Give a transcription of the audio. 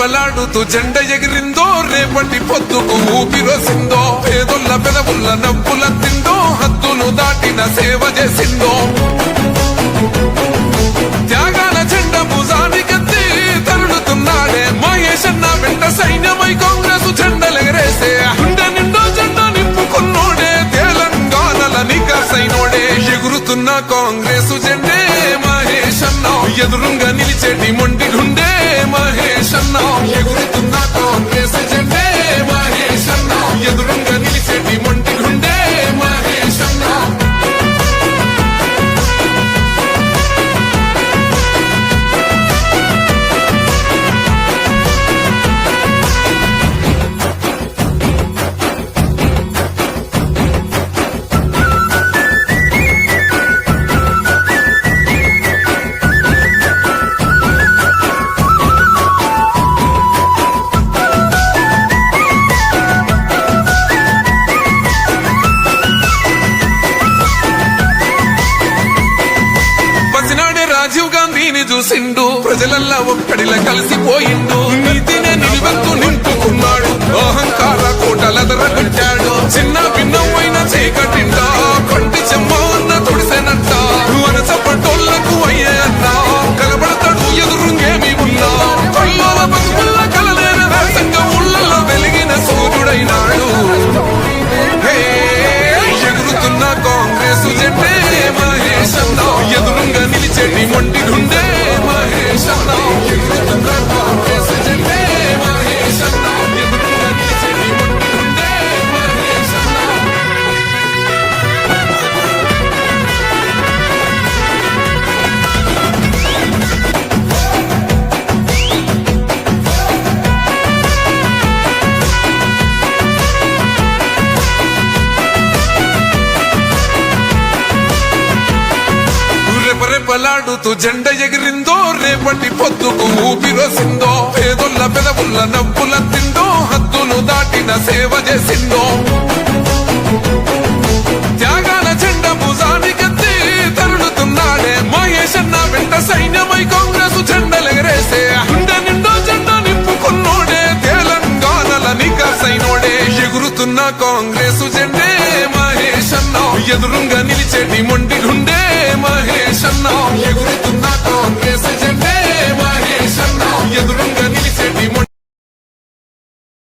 రెపరెపలాడుతూ జెండ ఎగిరిందో రేపటి పొద్దుకు ఊపిరొసిందో పేదొల్ల పెదవుల్ల నవ్వుల తిందో హద్దును దాటిన సేవ చేసిందో. త్యాగాల జెండ భుజానికెత్తి తరుణుతున్నాడే మహేష్ అన్న వెంట సైన్యమై కాంగ్రెస్ జెండలెగరేసే గుండె నిండో జెండా నింపుకున్నోడే తెలంగాణల నికాసైనోడే ఎగురుతున్న కాంగ్రెస్ జెండే మహేషన్న ఎదురుగా నిలిచేటి మొండి చూసిండు. ప్రజలల్లా ఒక్కడిలా కలిసిపోయిండు. నీతినే నిలువెత్తు నింపుకున్నాడు. అహంకార కోటలెదరగొట్టాడు చిన్న భిన్నమైన చీకటింట కంటి చెమ్మ అన్న తొడిసెనట్ట. వరస పట్టోళ్ళకు అయ్యే అన్న. కలబడతాడు ఎదురుంగేమి ఉన్నా. కల్లోల బతుకుల్ల కలలేన వేసంగా ఊళ్ళల్లో వెలిగిన సూర్యుడైనాడు. ఎగురుతున్న కాంగ్రెస్ జెండే మహేష్ ఎదురు రెపరెపలాడుతూ జెండ ఎగిరిందో రేపటి పొద్దుకు ఊపిరొసిందో పేదొల్ల పెదవుల్ల నవ్వుల తిందో హద్దులు దాటిన సేవ చేసిందో. త్యాగాల జెండ భుజానికెత్తి తరుడుతున్నాడే మహేష్ అన్న వెంట సైన్యమై కాంగ్రెస్ జెండలెగరేసే గుండె నిండో జెండా నింపుకున్నోడే తెలంగాణల నికాసైనోడే ఎగురుతున్న కాంగ్రెస్ జెండే మహేష్ అన్న ఎదురుంగా నిలిచేటి మొండి గుండె 미쳤나 얘구리